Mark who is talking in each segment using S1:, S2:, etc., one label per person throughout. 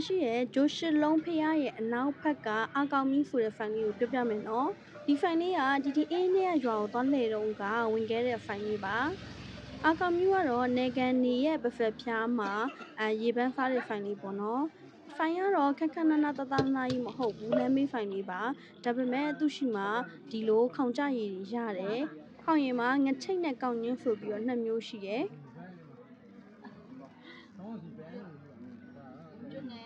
S1: ရှိရဲ့ဂျိုရှစ်လုံးဖះရဲ့အနောက်ဘက်ကအာကောင်မီဆိုတဲ့ဖိုင်လေးကိုပြောပြမယ်နော်ဒီဖိုင်လေးက GTA နဲ့ရွာကိုသွားလှည့်တော့ကဝင်ခဲ့တဲ့ဖိုင်လေးပါအာကောင်မီကတော့နေကန်နီရဲ့ဘဖက်ဖျားမှာအဲရေပန်းစားတဲ့ဖိုင်လေးပေါ့နော်ဖိုင်ကတော့ခက်ခက်နနတတနာကြီးမဟုတ်ဘူးလမ်းမေးဖိုင်လေးပါဒါပေမဲ့သူ့ရှိမှာဒီလိုခေါင်ကြရည်တွေရတယ်ခေါင်ရည်မှာငချိတ်နဲ့ကောင်းညင်းဆိုပြီးတော့နှစ်မျိုးရှိရဲ့
S2: ကျွတ်နေ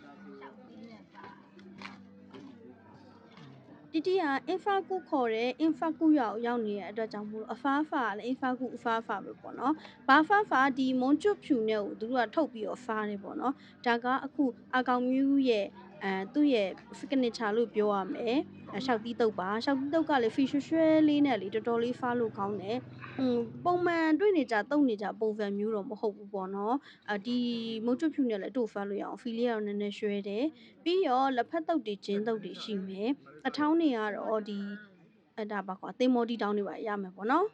S2: ရှောက်ပြီးရပါ
S1: တီတီကအင်ဖာကုခေါ်တဲ့အင်ဖာကုရောက်ရောက်နေတဲ့အတွက်ကြောင့်မို့လို့အဖားဖာကလည်းအင်ဖာကုအဖားဖာပဲပေါ့နော်။ဘာဖာဖာဒီမွန်ကျွတ်ဖြူနဲ့ကိုသူတို့ကထုတ်ပြီးတော့ဖားတယ်ပေါ့နော်။ဒါကအခုအကောင်မြူးရဲ့ အဲသူ့ရဲ့ signature လို့ပြောရမယ်။အဲရှောက်တီးတုပ်ပါရှောက်တီးတုပ်ကလည်း fish ရွှဲလေးနဲ့လေတော်တော်လေးဖားလို့ကောင်းတယ်။ဟွန်းပုံမှန်တွေ့နေကြတုပ်နေကြပုံစံမျိုးတော့မဟုတ်ဘူးပေါ့နော်။အဒီမွန်ကျွတ်ဖြူနဲ့လည်းတို့ဖားလို့ရအောင်ဖီလေးကတော့နည်းနည်းရွှဲတယ်။ပြီးတော့လက်ဖက်တုပ်တွေကျင်းတုပ်တွေရှိမယ်။အထောင်းတွေကတော့ဒီအဲဒါပါကွာတင်မော်တီတောင်းတွေပါရမယ်ပေါ့နော်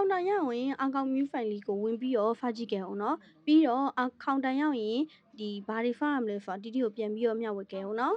S1: ခေါင်တန်ရောက်ရင်အကောင်မြူးဖိုင်လီကိုဝင်ပြီးတော့ဖာကြည့်ခဲ့အောင်နော်ပြီးတော့အခေါင်တန်ရောက်ရင်ဒီဘာတွေဖားရမလဲဆိုတာတီတီကိုပြန်ပြီးတော့မျှဝေခဲ့အောင်နော်